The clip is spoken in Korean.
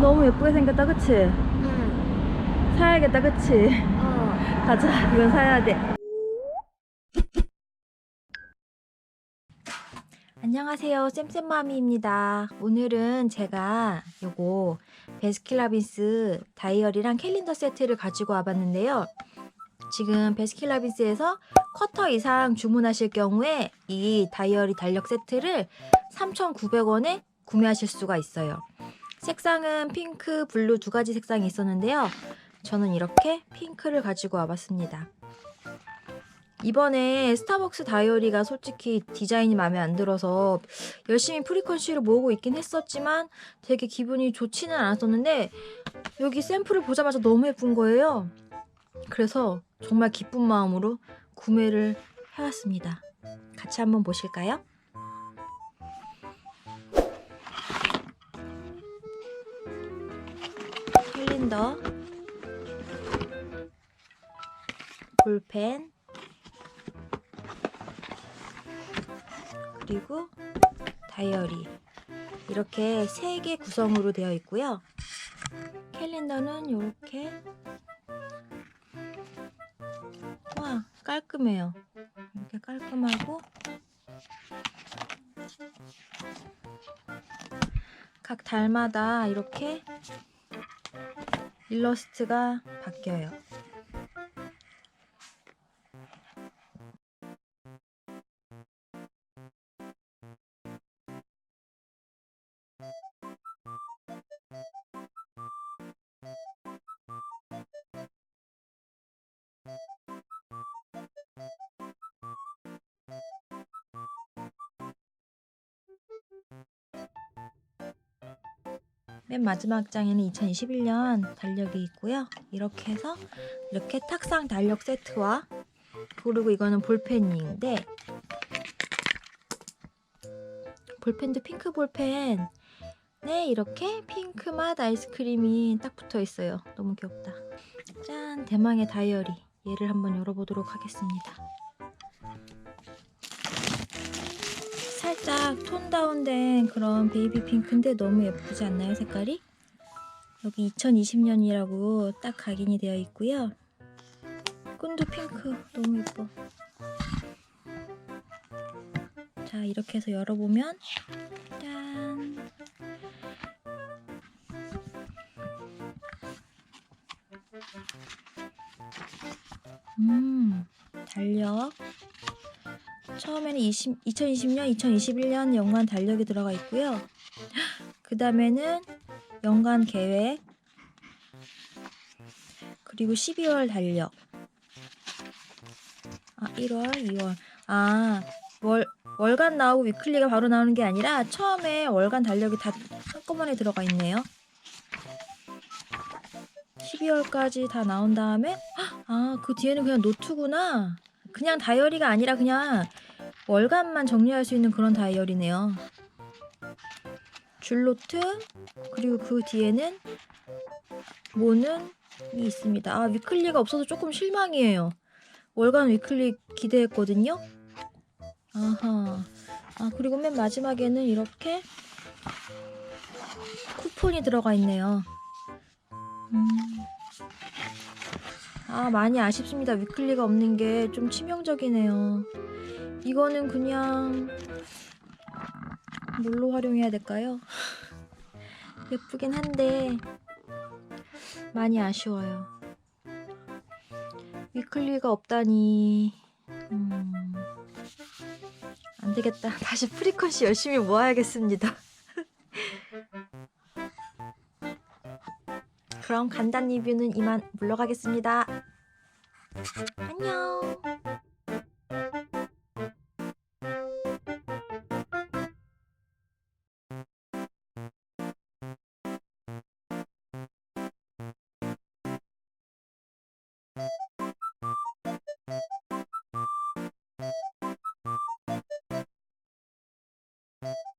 너무 예쁘게 생겼다, 그치? 응. 사야겠다, 그치? 어. 가자, 이건 사야 돼. 안녕하세요, 쌤쌤마미입니다. 오늘은 제가 요거 베스킨라빈스 다이어리랑 캘린더 세트를 가지고 와봤는데요. 지금 베스킨라빈스에서 쿼터 이상 주문하실 경우에 이 다이어리 달력 세트를 3,900원에 구매하실 수가 있어요. 색상은 핑크, 블루 두 가지 색상이 있었는데요. 저는 이렇게 핑크를 가지고 와봤습니다. 이번에 스타벅스 다이어리가 솔직히 디자인이 마음에 안 들어서 열심히 프리컨시를 모으고 있긴 했었지만 되게 기분이 좋지는 않았었는데 여기 샘플을 보자마자 너무 예쁜 거예요. 그래서 정말 기쁜 마음으로 구매를 해왔습니다. 같이 한번 보실까요? 캘린더. 볼펜. 그리고 다이어리. 이렇게 세개 구성으로 되어 있고요. 캘린더는 이렇게. 와 깔끔해요. 이렇게 깔끔하고. 각 달마다 이렇게 일러스트가 바뀌어요. 맨 마지막 장에는 2021년 달력이 있고요. 이렇게 해서 이렇게 탁상 달력 세트와 그리고 이거는 볼펜인데 볼펜도 핑크 볼펜 네 이렇게 핑크 맛 아이스크림이 딱 붙어 있어요. 너무 귀엽다. 짠 대망의 다이어리 얘를 한번 열어보도록 하겠습니다. 살짝 톤 다운된 그런 베이비 핑크인데 너무 예쁘지 않나요 색깔이? 여기 2020년이라고 딱 각인이 되어 있고요. 끈도 핑크. 너무 예뻐. 자 이렇게 해서 열어보면 짠. 음, 달력 처음에는 20, 2020년, 2021년 연간 달력이 들어가 있고요. 그 다음에는 연간 계획, 그리고 12월 달력. 아, 1월, 2월. 아, 월, 월간 나오고 위클리가 바로 나오는 게 아니라 처음에 월간 달력이 다 한꺼번에 들어가 있네요. 12월까지 다 나온 다음에, 아, 그 뒤에는 그냥 노트구나. 그냥 다이어리가 아니라 그냥 월간만 정리할 수 있는 그런 다이어리네요. 줄노트 그리고 그 뒤에는 모는 이 있습니다. 아 위클리가 없어서 조금 실망이에요. 월간 위클리 기대했거든요. 아하. 아 그리고 맨 마지막에는 이렇게 쿠폰이 들어가 있네요. 음. 아 많이 아쉽습니다. 위클리가 없는 게 좀 치명적이네요. 이거는 그냥 뭘로 활용해야 될까요? 예쁘긴 한데 많이 아쉬워요. 위클리가 없다니 음... 안 되겠다. 다시 프리퀀시 열심히 모아야겠습니다. 그럼 간단 리뷰는 이만 물러가겠습니다. 안녕.